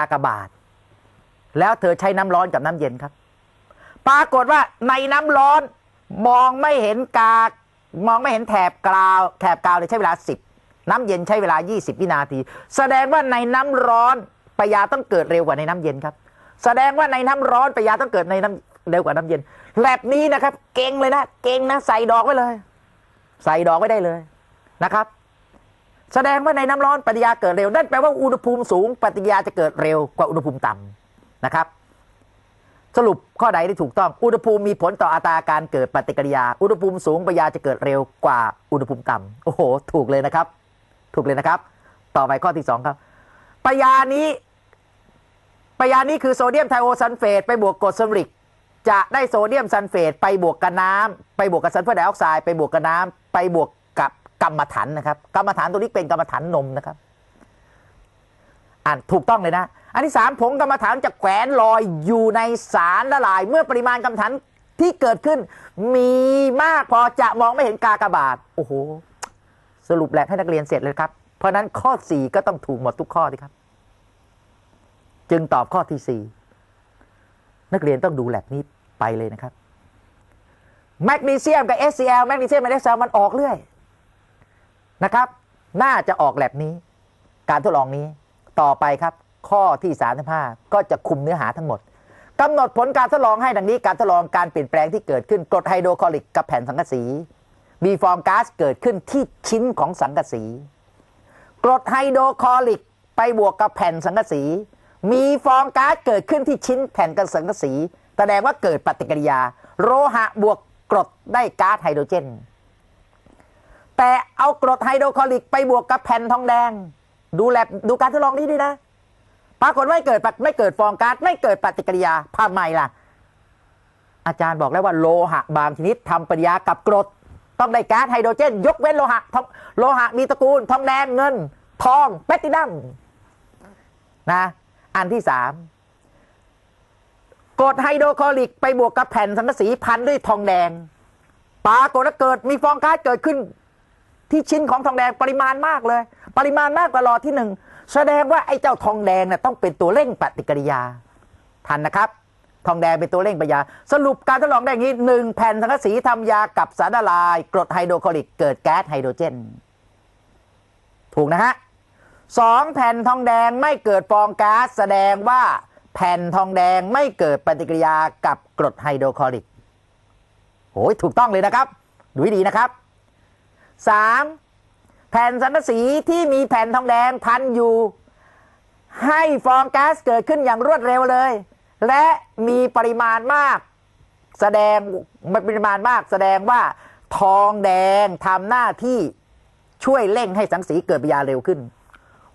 อากาบาท แล้วเธอใช้น้ำร้อนกับน้ำเย็นครับ ปรากฏว่าในน้ำร้อนมองไม่เห็นกาก มองไม่เห็นแถบกาว แถบกาวเลยใช้เวลา 10 น้ำเย็นใช้เวลา 20 วินาที แสดงว่าในน้ำร้อนปยาต้องเกิดเร็วกว่าในน้ำเย็นครับ แสดงว่าในน้ำร้อนปยาต้องเกิดในน้ำเร็วกว่าน้ำเย็นแลบนี้นะครับ เก่งเลยนะ เก่งนะ ใส่ดอกไว้เลย ใส่ดอกไว้ได้เลยนะครับ แสดงว่าในน้ำร้อนปฏิกิริยาเกิดเร็ว นั่นแปลว่าอุณหภูมิสูงปฏิกิริยาจะเกิดเร็วกว่าอุณหภูมิต่ำนะครับ สรุปข้อใดที่ถูกต้องอุณหภูมิมีผลต่ออัตราการเกิดปฏิกิริยา อุณหภูมิสูงปฏิกิริยาจะเกิดเร็วกว่าอุณหภูมิต่ำโอ้โห ถูกเลยนะครับ ถูกเลยนะครับ ต่อไปข้อที่สองครับปฏิกิริยานี้ปฏิกิริยานี้คือโซเดียมไทโอซัลเฟตไปบวกกรดซัลริกจะได้โซเดียมซัลเฟตไปบวกกับน้ำไปบวกกับซัลเฟอร์ไดออกไซด์ไปบวกกับน้ำไปบวก กรรมฐานนะครับ กรรมฐานตัวนี้เป็นกรรมฐานนมนะครับ อ่านถูกต้องเลยนะ อันที่สามผงกรรมฐานจะแขวนลอยอยู่ในสารละลาย เมื่อปริมาณกรรมฐานที่เกิดขึ้น มีมากพอจะมองไม่เห็นกากบาทโอ้โหสรุปแลบให้นักเรียนเสร็จเลยครับ เพราะนั้นข้อ4ก็ต้องถูกหมดทุกข้อดีครับ จึงตอบข้อที่4นักเรียนต้องดูแลบนี้ไปเลยนะครับแมกนีเซียมกับ SCl แมกนีเซียมกับ SCl มันออกเรื่อย นะครับ น่าจะออกแลบนี้ การทดลองนี้ต่อไปครับ ข้อที่ 35 ก็จะคุมเนื้อหาทั้งหมดกำหนดผลการทดลองให้ดังนี้การทดลองการเปลี่ยนแปลงที่เกิดขึ้นกรดไฮโดรคลอริกกับแผ่นสังกะสีมีฟองก๊าซเกิดขึ้นที่ชิ้นของสังกะสีกรดไฮโดรคลอริกไปบวกกับแผ่นสังกะสี มีฟองก๊าซเกิดขึ้นที่ชิ้นแผ่นกับสังกะสี แสดงว่าเกิดปฏิกิริยา โลหะบวกกรดได้ก๊าซไฮโดรเจน แต่เอากรดไฮโดรคลอริกไปบวกกับแผ่นทองแดง ดูแลบดูการทดลองนี้ด้วยนะ ปรากฏไม่เกิดไม่เกิดฟองก๊าซไม่เกิดปฏิกิริยาทำไมล่ะ อาจารย์บอกแล้วว่าโลหะบางชนิดทำปฏิกิริยากับกรด ต้องได้ก๊าซไฮโดรเจน ยกเว้นโลหะทองโลหะมีตระกูลทองแดงเงิน ทองแพตตินัมนะอันที่สามกรดไฮโดรคลอริกไปบวกกับแผ่นสังกะสีพันด้วยทองแดงปรากฏว่าเกิดมีฟองก๊าซเกิดขึ้น ที่ชิ้นของทองแดงปริมาณมากเลย ปริมาณมากกว่าหลอดที่หนึ่งแสดงว่าไอ้เจ้าทองแดงเนี่ยต้องเป็นตัวเร่งปฏิกิริยา ทันนะครับ ทองแดงเป็นตัวเร่งปฏิกิริยา สรุปการทดลองได้อย่างนี้หนึ่งแผ่นสังกะสีทำยากับสารละลาย กรดไฮโดรคลอริกเกิดแก๊สไฮโดรเจน ถูกนะฮะสองแผ่นทองแดงไม่เกิดฟองก๊าซแสดงว่าแผ่นทองแดงไม่เกิดปฏิกิริยากับกรดไฮโดรคลอริกโอ้ยถูกต้องเลยนะครับ ดูให้ดีนะครับ สามแผ่นสังกะสีที่มีแผ่นทองแดงพันอยู่ ให้ฟองก๊าซเกิดขึ้นอย่างรวดเร็วเลย และมีปริมาณมาก แสดงปริมาณมากแสดงว่าทองแดงทำหน้าที่ช่วยเร่งให้สังสีเกิดปิยาเร็วขึ้น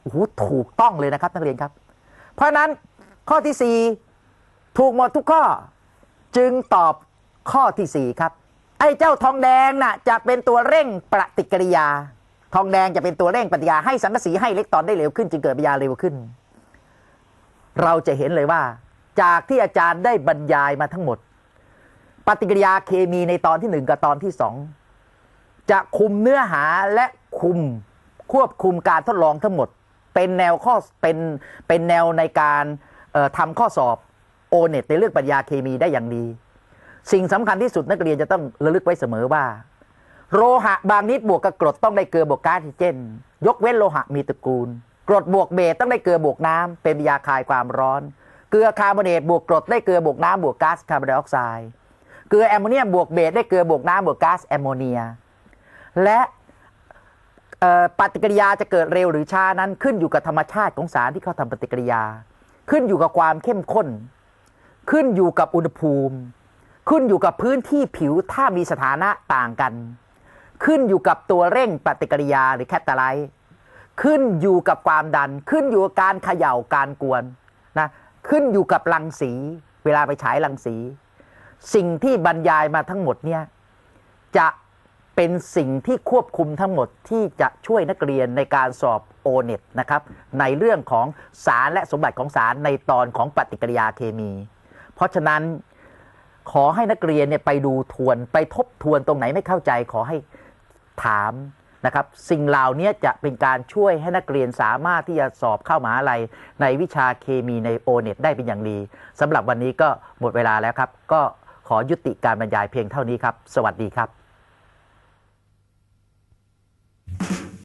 โอ้โหถูกต้องเลยนะครับนักเรียนครับ เพราะฉะนั้นข้อที่สี่ถูกหมดทุกข้อ จึงตอบข้อที่สี่ครับ ไอ้เจ้าทองแดงน่ะจะเป็นตัวเร่งปฏิกิริยา ทองแดงจะเป็นตัวเร่งปฏิกิริยาให้สังกะสีให้อิเล็กตรอนได้เร็วขึ้นจึงเกิดปฏิกิริยาเร็วขึ้น เราจะเห็นเลยว่า จากที่อาจารย์ได้บรรยายมาทั้งหมด ปฏิกิริยาเคมีในตอนที่หนึ่งกับตอนที่สองจะคุมเนื้อหาและคุมควบคุมการทดลองทั้งหมด เป็นแนวข้อเป็นเป็นแนวในการเอ่อทำข้อสอบโอเน็ตในเรื่องปริญญาเคมีได้อย่างดี สิ่งสำคัญที่สุดนักเรียนจะต้องระลึกไว้เสมอว่า โลหะบางนิดบวกกับกรดต้องได้เกลือบวกก๊าซออกซิเจน ยกเว้นโลหะมีตระกูล กรดบวกเบสต้องได้เกลือบวกน้ำเป็นยาคลายความร้อน เกลือคาร์บอเนตบวกกรดได้เกลือบวกน้ำบวกก๊าซคาร์บอนไดออกไซด์เกลือแอมโมเนียมบวกเบสได้เกลือบวกน้ำบวกก๊าซแอมโมเนีย และปฏิกิริยาจะเกิดเร็วหรือช้านั้นขึ้นอยู่กับธรรมชาติของสารที่เขาทำปฏิกิริยา ขึ้นอยู่กับความเข้มข้น ขึ้นอยู่กับอุณหภูมิ ขึ้นอยู่กับพื้นที่ผิวถ้ามีสถานะต่างกัน ขึ้นอยู่กับตัวเร่งปฏิกิริยาหรือแคตตาไลท์ขึ้นอยู่กับความดัน ขึ้นอยู่กับการเขย่าการกวนนะขึ้นอยู่กับรังสี เวลาไปฉายรังสี สิ่งที่บรรยายมาทั้งหมดเนี่ยจะเป็นสิ่งที่ควบคุมทั้งหมดที่จะช่วยนักเรียนในการสอบโอเน็ตนะครับในเรื่องของสารและสมบัติของสารในตอนของปฏิกิริยาเคมี เพราะฉะนั้น ขอให้นักเรียนเนี่ยไปดูทวนไปทบทวนตรงไหนไม่เข้าใจ ขอให้ถามนะครับ สิ่งเหล่านี้จะเป็นการช่วยให้นักเรียนสามารถที่จะสอบเข้ามหาลัยในวิชาเคมีในโอเน็ตได้เป็นอย่างดีสำหรับวันนี้ก็หมดเวลาแล้วครับ ก็ขอยุติการบรรยายเพียงเท่านี้ครับ สวัสดีครับ